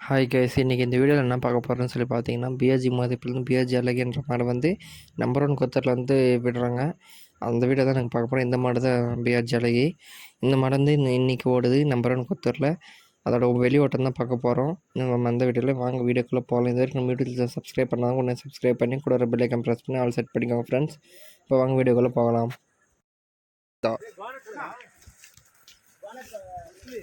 Hi guys இன்றைக்கி இந்த வீடியோவில் என்ன பார்க்க போகிறோன்னு சொல்லி பார்த்தீங்கன்னா பிஆர்ஜி மதிப்பிலிருந்து பிஆர்ஜி அழகின்ற மாடு வந்து நம்பர் ஒன் கொத்தரில் வந்து விடுறாங்க. அந்த வீடியோ தான் நாங்கள் பார்க்க போகிறோம் இந்த மாடு தான் பிஆர்ஜி அழகி. இந்த மாடு வந்து இன்றைக்கி ஓடுது நம்பர் ஒன் கொத்தரில். அதோட வெளி ஓட்டம் தான் பார்க்க போகிறோம் நம்ம அந்த வீடியோவில் வாங்க வீடியோக்குள்ளே போகலாம் இது வரைக்கும் நம்ம யூடியூப் சப்ஸ்கிரைப் பண்ணாங்க உடனே சப்ஸ்கிரைப் பண்ணி கூட பெல் ஐக்கன் ப்ரெஸ் பண்ணி ஆல் செட் பண்ணிக்கோங்க ஃப்ரெண்ட்ஸ் இப்போ வாங்க வீடியோக்குள்ளே போகலாம். ஏழு